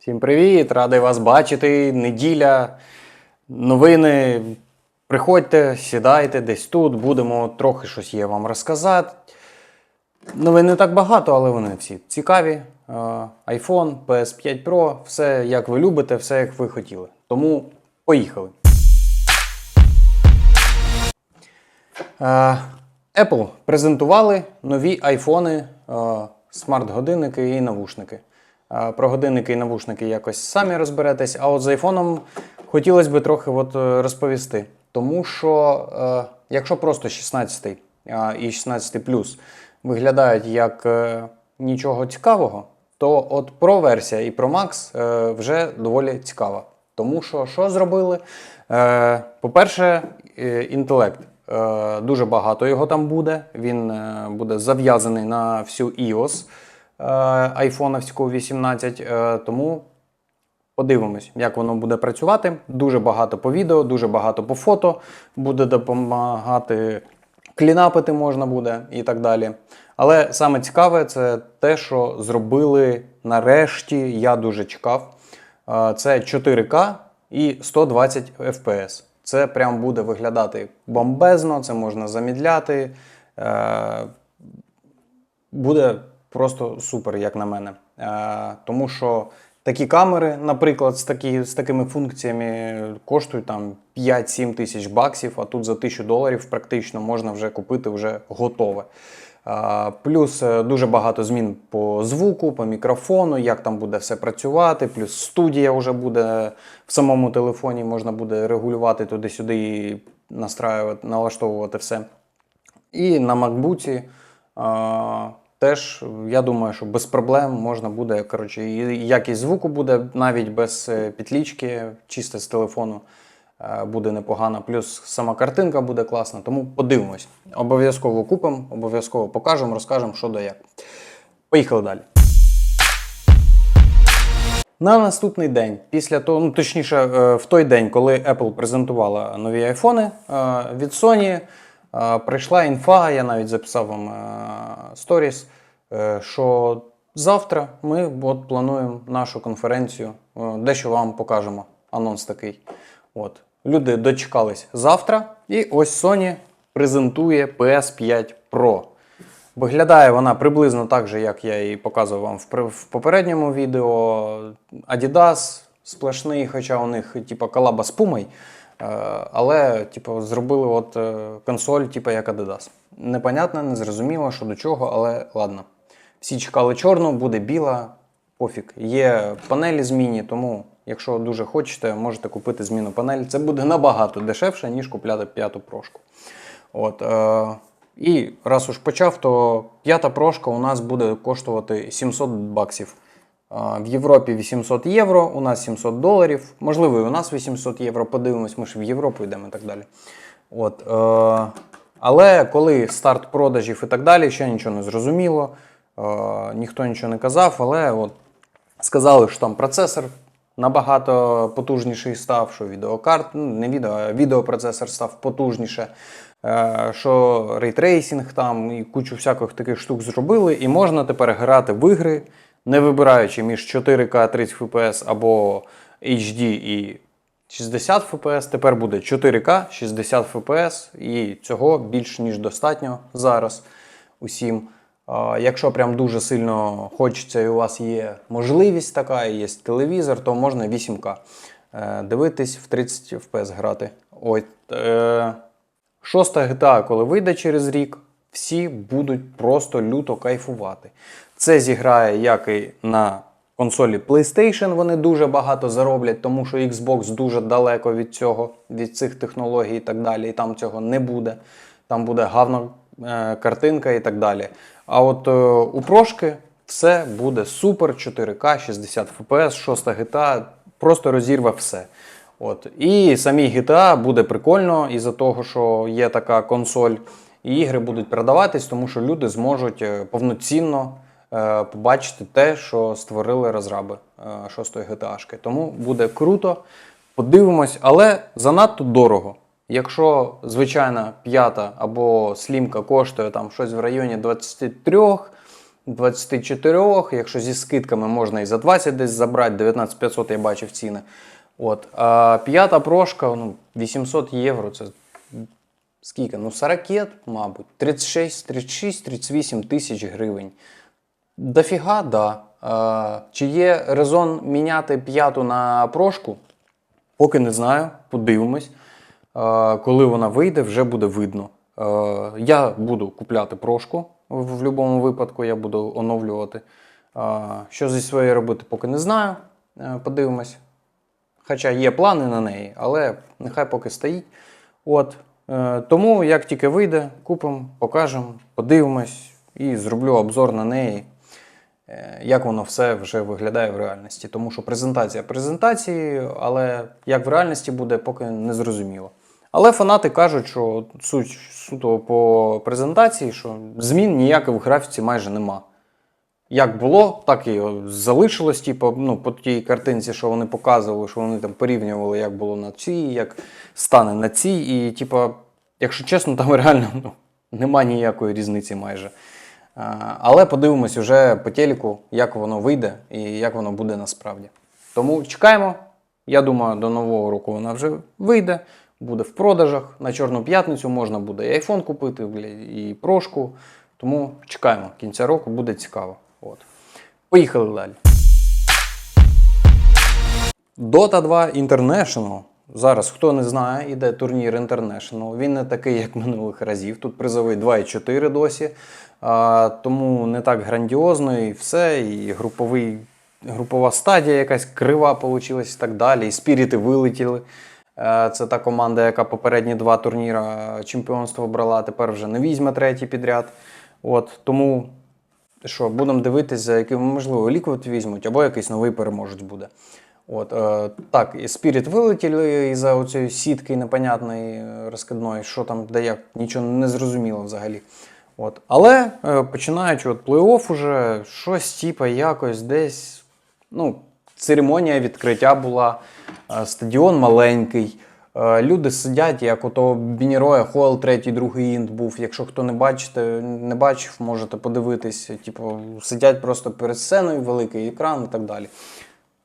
Всім привіт! Радий вас бачити. Неділя, новини. Приходьте, сідайте десь тут, будемо трохи щось є вам розказати. Новин не так багато, але вони всі цікаві. IPhone, PS5 Pro, все як ви любите, все як ви хотіли. Тому поїхали. Apple презентували нові айфони, смарт-годинники і навушники. Про годинники і навушники якось самі розберетесь, а от з айфоном хотілося б трохи от е, розповісти. Тому що, е, якщо просто 16 е, і 16 Plus виглядають як е, нічого цікавого, то от Pro версія і Pro Max вже доволі цікава. Тому що що зробили? По-перше, інтелект. Дуже багато його там буде. Він буде зав'язаний на всю iOS айфоновську 18. е, Тому подивимось, як воно буде працювати. Дуже багато по відео, дуже багато по фото. Буде допомагати клінапити можна буде і так далі. Але саме цікаве це те, що зробили нарешті. Я дуже чекав. Е, Це 4К і 120 FPS. Це прям буде виглядати бомбезно, це можна замідляти. Е, Буде просто супер, як на мене. Е, тому що такі камери, наприклад, з, такі, з такими функціями коштують там 5-7 тисяч баксів, а тут за 1000 доларів практично можна вже купити вже готове. Е, Плюс е, дуже багато змін по звуку, по мікрофону, як там буде все працювати. Плюс студія вже буде в самому телефоні, можна буде регулювати туди-сюди і настраювати, налаштовувати все. І на MacBook теж, я думаю, що без проблем можна буде. Коротше, і якість звуку буде навіть без е, підлічки, чисто з телефону е, буде непогано. Плюс сама картинка буде класна. Тому подивимось. Обов'язково купимо, обов'язково покажемо, розкажемо, що да як. Поїхали далі. На наступний день, після того, ну точніше, е, в той день, коли Apple презентувала нові айфони від Sony, прийшла інфа, я навіть записав вам е, сторіс, е, що завтра ми от плануємо нашу конференцію, е, дещо вам покажемо. Анонс такий. От. Люди дочекались завтра, і ось Sony презентує PS5 Pro. Виглядає вона приблизно так же, як я і показував вам в, попередньому відео. Adidas сплошний, хоча у них типу, колаба з Puma, але типу, зробили от, е, консоль, типу, як Adidas. Непонятно, незрозуміло, що до чого, але ладно. Всі чекали чорну, буде біла, пофіг. Є панелі змінні, тому, якщо дуже хочете, можете купити зміну панель. Це буде набагато дешевше, ніж купляти п'яту прошку. От, е, і раз уж почав, то п'ята прошка у нас буде коштувати 700 баксів. В Європі 800 євро, у нас 700 доларів. Можливо, і у нас 800 євро. Подивимось, ми ж в Європу йдемо і так далі. От, е, але коли старт продажів і так далі, ще нічого не зрозуміло. Е, ніхто нічого не казав, але от сказали, що там процесор набагато потужніший став, що відеокарт, ну не відео, а відеопроцесор став потужніше, е, що рейтрейсінг там і кучу всяких таких штук зробили, і можна тепер грати в ігри, не вибираючи між 4К 30 FPS або HD і 60 FPS, тепер буде 4К 60 FPS, і цього більш ніж достатньо зараз усім. Якщо прям дуже сильно хочеться і у вас є можливість така, і є телевізор, то можна 8К е, дивитись в 30 FPS грати. Ой, е, шоста GTA, коли вийде через рік, всі будуть просто люто кайфувати. Це зіграє як і на консолі PlayStation, вони дуже багато зароблять, тому що Xbox дуже далеко від цього, від цих технологій і так далі. І там цього не буде. Там буде гарна е, картинка і так далі. А от е, у прошки все буде супер 4К, 60 FPS, 6 GTA, просто розірве все. От. І самій GTA буде прикольно із-за того, що є така консоль, і ігри будуть продаватись, тому що люди зможуть е, повноцінно е, побачити те, що створили розраби е, 6 GTA. Тому буде круто. Подивимось, але занадто дорого. Якщо звичайна п'ята або слімка коштує там щось в районі 23 24, якщо зі скидками можна і за 20 десь забрати, 19500 я бачив ціни. От. А п'ята прошка, ну, 800 євро, це скільки? Ну, 40, мабуть, 36, 36, 38 тисяч гривень. Дофіга, да. Е, чи є резон міняти п'яту на прошку? Поки не знаю, подивимось. Е, коли вона вийде, вже буде видно. Е, я буду купляти прошку в, будь-якому випадку, я буду оновлювати. Е, що зі своєю робити, поки не знаю. Е, подивимось. Хоча є плани на неї, але нехай поки стоїть. От. Е, тому як тільки вийде, купимо, покажемо, подивимось і зроблю обзор на неї, е, як воно все вже виглядає в реальності. Тому що презентація презентації, але як в реальності буде, поки не зрозуміло. Але фанати кажуть, що суть суто по презентації, що змін ніяких в графіці майже нема. Як було, так і залишилось. Типу, ну, по тій картинці, що вони показували, що вони там порівнювали, як було на цій, як стане на цій. І, типу, якщо чесно, там реально ну, нема ніякої різниці майже. А, але подивимось уже по телеку, як воно вийде і як воно буде насправді. Тому чекаємо. Я думаю, до нового року вона вже вийде, буде в продажах. На Чорну п'ятницю можна буде і iPhone купити, і прошку. Тому чекаємо кінця року, буде цікаво. От. Поїхали далі. Dota 2 International. Зараз, хто не знає, іде турнір International. Він не такий, як минулих разів. Тут призовий 2,4 досі. А, тому не так грандіозно і все. І груповий, групова стадія якась крива вийшла і так далі. І спіріти вилетіли. Е, Це та команда, яка попередні два турніра чемпіонства брала, тепер вже не візьме третій підряд. От, тому що будемо дивитися, за яким можливо ліквід візьмуть, або якийсь новий переможець буде. От, е, так, і Spirit вилетіли із-за оцієї сітки непонятної е, розкидної, що там, де як, нічого не зрозуміло взагалі. От. Але е, починаючи от плей-офф уже щось типа якось десь. Ну, церемонія відкриття була, е, стадіон маленький. Е, Люди сидять, як ото Бінероя Хойл, третій, другий інт був. Якщо хто не бачите, не бачив, можете подивитись. Типу, сидять просто перед сценою, великий екран і так далі.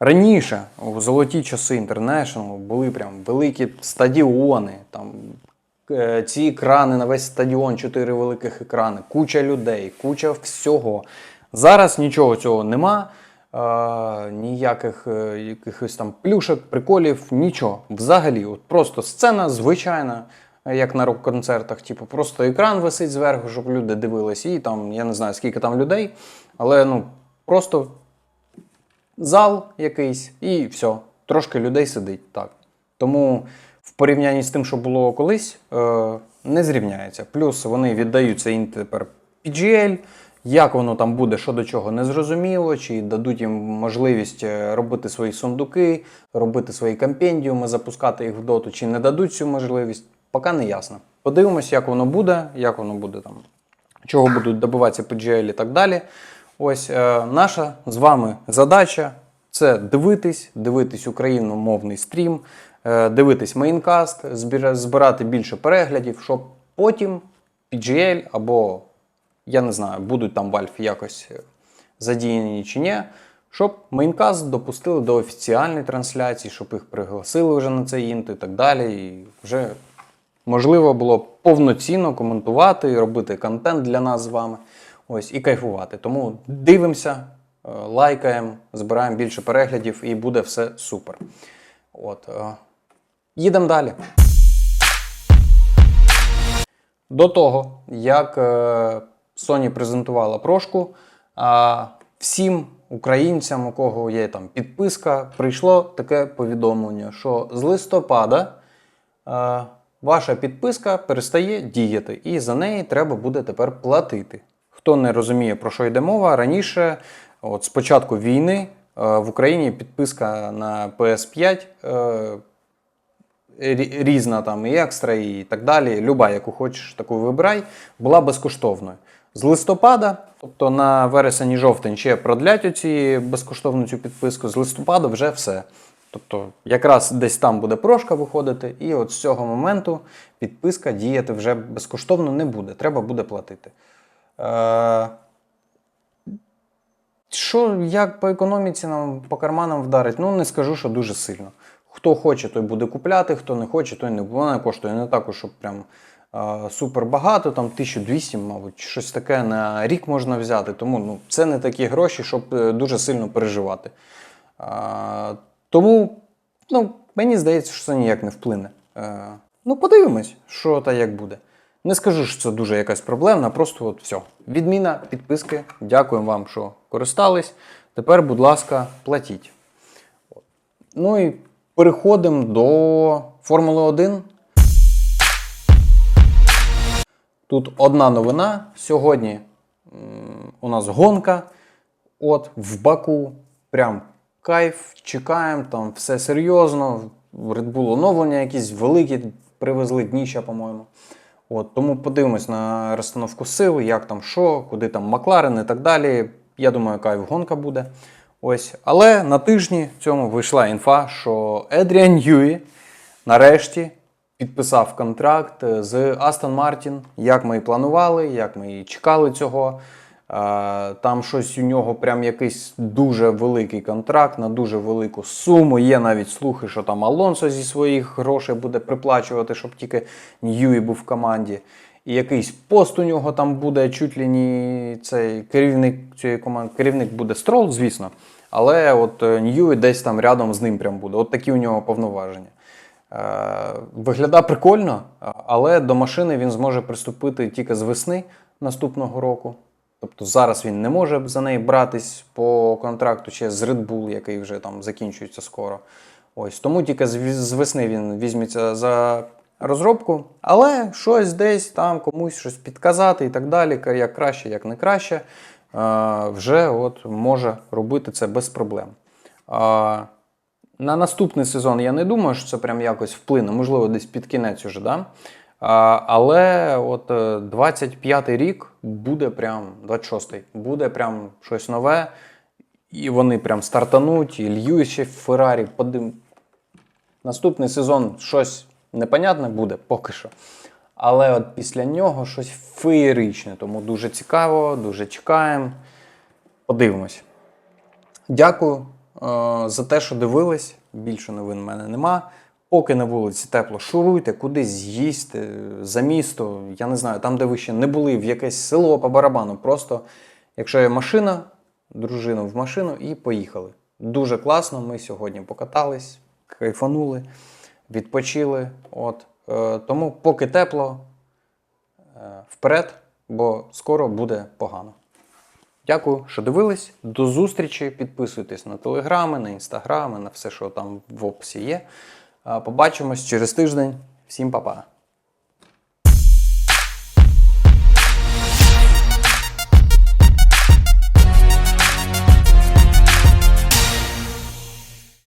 Раніше, у золоті часи International, були прям великі стадіони, там е, ці екрани на весь стадіон, чотири великих екрани, куча людей, куча всього. Зараз нічого цього нема. Е, ніяких е, якихось там плюшок, приколів, нічого. Взагалі, от просто сцена звичайна, як на рок-концертах. Типу, просто екран висить зверху, щоб люди дивились, і там, я не знаю, скільки там людей, але ну просто зал якийсь, і все. Трошки людей сидить. так. Тому в порівнянні з тим, що було колись, е, не зрівняється. Плюс вони віддають цей інт тепер PGL. Як воно там буде, що до чого, не зрозуміло, чи дадуть їм можливість е, робити свої сундуки, робити свої компендіуми, запускати їх в доту, чи не дадуть цю можливість, поки не ясно. Подивимось, як воно буде, як воно буде там, чого будуть добиватися PGL і так далі. Ось е, наша з вами задача це дивитись, дивитись україномовний стрім, е, дивитись мейнкаст, збирати більше переглядів, щоб потім PGL або я не знаю, будуть там Valve якось е, задіяні чи ні, щоб мейнкаст допустили до офіціальної трансляції, щоб їх пригласили вже на цей інт і так далі. І вже можливо було повноцінно коментувати і робити контент для нас з вами. Ось і кайфувати. Тому дивимося, е, лайкаємо, збираємо більше переглядів і буде все супер. От, е, їдемо далі. До того, як Sony презентувала прошку, а всім українцям, у кого є там підписка, прийшло таке повідомлення, що з листопада е, ваша підписка перестає діяти, і за неї треба буде тепер платити. Хто не розуміє, про що йде мова, раніше, от з початку війни, е, в Україні підписка на PS5 е, різна там і екстра, і так далі. Люба, яку хочеш, таку вибирай, була безкоштовною. З листопада, тобто на вересень і жовтень ще продлять оці безкоштовну цю підписку, з листопада вже все. Тобто, якраз десь там буде прошка виходити, і от з цього моменту підписка діяти вже безкоштовно не буде, треба буде платити. Е, Що, як по економіці нам по карманам вдарить? Ну, не скажу, що дуже сильно. Хто хоче, той буде купляти, хто не хоче, той не буде. Вона коштує не також, щоб прям супер багато, там 1200, мабуть, щось таке на рік можна взяти. Тому ну, це не такі гроші, щоб е, дуже сильно переживати. Е, тому ну, мені здається, що це ніяк не вплине. Е, ну, подивимось, що та як буде. Не скажу, що це дуже якась проблемна, просто от все. Відміна підписки. Дякуємо вам, що користались. Тепер, будь ласка, платіть. Ну і переходимо до Формули 1. Тут одна новина. Сьогодні у нас гонка. От в Баку. Прям кайф, чекаємо, там все серйозно. Red Bull оновлення якісь великі привезли дніща, по-моєму. От, тому подивимось на розстановку сил, як там що, куди там Макларен і так далі. Я думаю, кайф гонка буде. Ось. Але на тижні в цьому вийшла інфа, що Едріан Ньюї нарешті підписав контракт з Aston Martin, як ми і планували, як ми і чекали цього. Е, Там щось у нього прям якийсь дуже великий контракт на дуже велику суму. Є навіть слухи, що там Алонсо зі своїх грошей буде приплачувати, щоб тільки Ньюї був в команді. І якийсь пост у нього там буде, чуть ли не цей керівник цієї команди. Керівник буде строл, звісно. Але от е, Ньюї десь там рядом з ним прям буде. От такі у нього повноваження. Е, Виглядає прикольно, але до машини він зможе приступити тільки з весни наступного року. Тобто зараз він не може за неї братись по контракту ще з Red Bull, який вже там закінчується скоро. Ось тому тільки з весни він візьметься за розробку, але щось десь там комусь щось підказати і так далі, як краще, як не краще, е, вже от може робити це без проблем. На наступний сезон я не думаю, що це прям якось вплине, можливо, десь під кінець уже, да? Але от е, 25-й рік буде прям 26-й, буде прям щось нове, і вони прям стартануть, і Льюіс ще в Феррарі подим. Наступний сезон щось непонятне буде поки що. Але от після нього щось феєричне, тому дуже цікаво, дуже чекаємо. Подивимось. Дякую е, за те, що дивились. Більше новин в мене нема. Поки на вулиці тепло, шуруйте, кудись з'їсти за місто. Я не знаю, там, де ви ще не були, в якесь село по барабану. Просто, якщо є машина, дружину в машину і поїхали. Дуже класно. Ми сьогодні покатались, кайфанули, відпочили. От. Е, тому, поки тепло, е, вперед, бо скоро буде погано. Дякую, що дивились. До зустрічі. Підписуйтесь на телеграми, на інстаграми, на все, що там в описі є. Побачимось через тиждень. Всім па-па.